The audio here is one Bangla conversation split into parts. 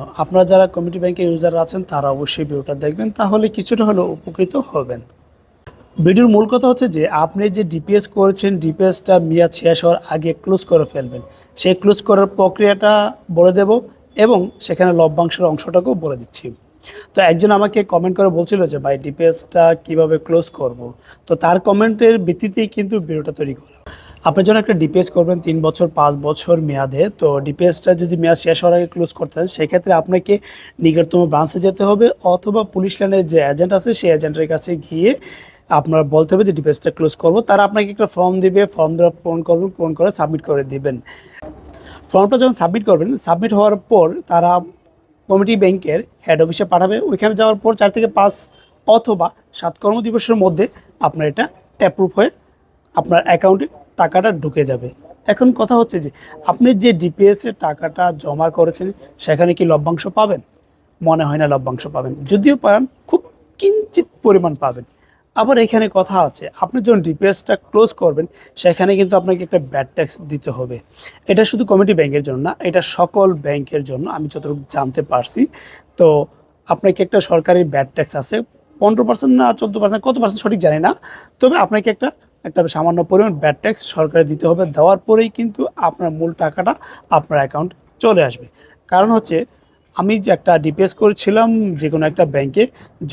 আপনারা যারা কমিটি ব্যাংকের ইউজার আছেন, তারা অবশ্যই ভিডিওটা দেখবেন। তাহলে কিছুটা হলেও উপকৃত হবেন। ভিডিওর মূল কথা হচ্ছে যে, আপনি যে ডিপিএস করেছেন ডিপিএসটা মেয়াদ শেষ হওয়ার আগে ক্লোজ করে ফেলবেন। সেই ক্লোজ করার প্রক্রিয়াটা বলে দেব এবং সেখানে লভ্যাংশের অংশটাকেও বলে দিচ্ছি। তো একজন আমাকে কমেন্ট করে বলছিল যে, ভাই ডিপিএসটা কীভাবে ক্লোজ করব? তো তার কমেন্টের ভিত্তিতেই কিন্তু ভিডিওটা তৈরি করা। আপনি যখন একটা ডিপিএস করবেন তিন বছর, পাঁচ বছর মেয়াদে, তো ডিপিএসটা যদি মেয়াদ শেষ হওয়ার আগে ক্লোজ করতে হয় সেক্ষেত্রে আপনাকে নিকটতম ব্রাঞ্চে যেতে হবে অথবা পুলিশ লাইনের যে এজেন্ট আছে, সেই এজেন্টের কাছে গিয়ে আপনার বলতে হবে যে ডিপিএসটা ক্লোজ করব। তারা আপনাকে একটা ফর্ম দিবে ফর্ম দেওয়া পূরণ করবেন পূরণ করে সাবমিট করে দিবেন। ফর্মটা যখন সাবমিট করবেন সাবমিট হওয়ার পর তারা কমিটি ব্যাংকের হেড অফিসে পাঠাবে। ওইখানে যাওয়ার পর চার থেকে পাঁচ অথবা সাত কর্মদিবসের মধ্যে আপনার এটা অ্যাপ্রুভ হয়ে আপনার অ্যাকাউন্টে টাকাটা ঢুকে যাবে। এখন কথা হচ্ছে যে, আপনি যে ডিপিএস এর টাকাটা জমা করেছেন, সেখানে কি লভ্যাংশ পাবেন? মনে হয় না লভ্যাংশ পাবেন। যদিও পান, খুব কিঞ্চিত পরিমাণ পাবেন। আবার এখানে কথা আছে, আপনি যখন ডিপিএসটা ক্লোজ করবেন, সেখানে কিন্তু আপনাকে একটা ব্যাড ট্যাক্স দিতে হবে। এটা শুধু কমিটি ব্যাংকের জন্য না, এটা সকল ব্যাংকের জন্য, আমি যতটুকু জানতে পারছি। তো আপনাকে একটা সরকারি ব্যাড ট্যাক্স আছে, পনেরো পার্সেন্ট না চোদ্দ পার্সেন্ট কত পার্সেন্ট সঠিক জানি না। তবে আপনাকে একটা একটা সামান্য পরিমাণ ব্যাড ট্যাক্স সরকারে দিতে হবে। দেওয়ার পরেই কিন্তু আপনার মূল টাকাটা আপনার অ্যাকাউন্ট চলে আসবে। কারণ হচ্ছে, আমি যে একটা ডিপিএস করেছিলাম যে কোনো একটা ব্যাংকে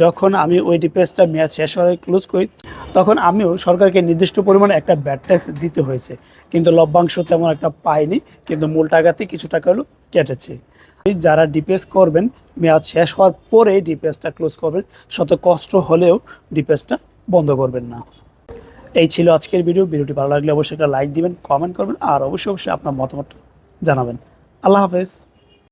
যখন আমি ওই ডিপিএসটা মেয়াদ শেষ হওয়ার ক্লোজ করি, তখন আমিও সরকারকে নির্দিষ্ট পরিমাণে একটা ব্যাড ট্যাক্স দিতে হয়েছে। কিন্তু লভ্যাংশ তেমন একটা পাইনি, কিন্তু মূল টাকাতে কিছু টাকা হলো কেটেছে। যারা ডিপিএস করবেন, মেয়াদ শেষ হওয়ার পরে ডিপিএসটা ক্লোজ করবেন, শত কষ্ট হলেও ডিপিএসটা বন্ধ করবেন না। এই ছিল আজকের ভিডিও ভিডিওটি ভালো লাগলে অবশ্যই একটা লাইক দিবেন কমেন্ট করবেন, আর অবশ্যই অবশ্যই আপনার মতামত জানাবেন। আল্লাহ হাফেজ।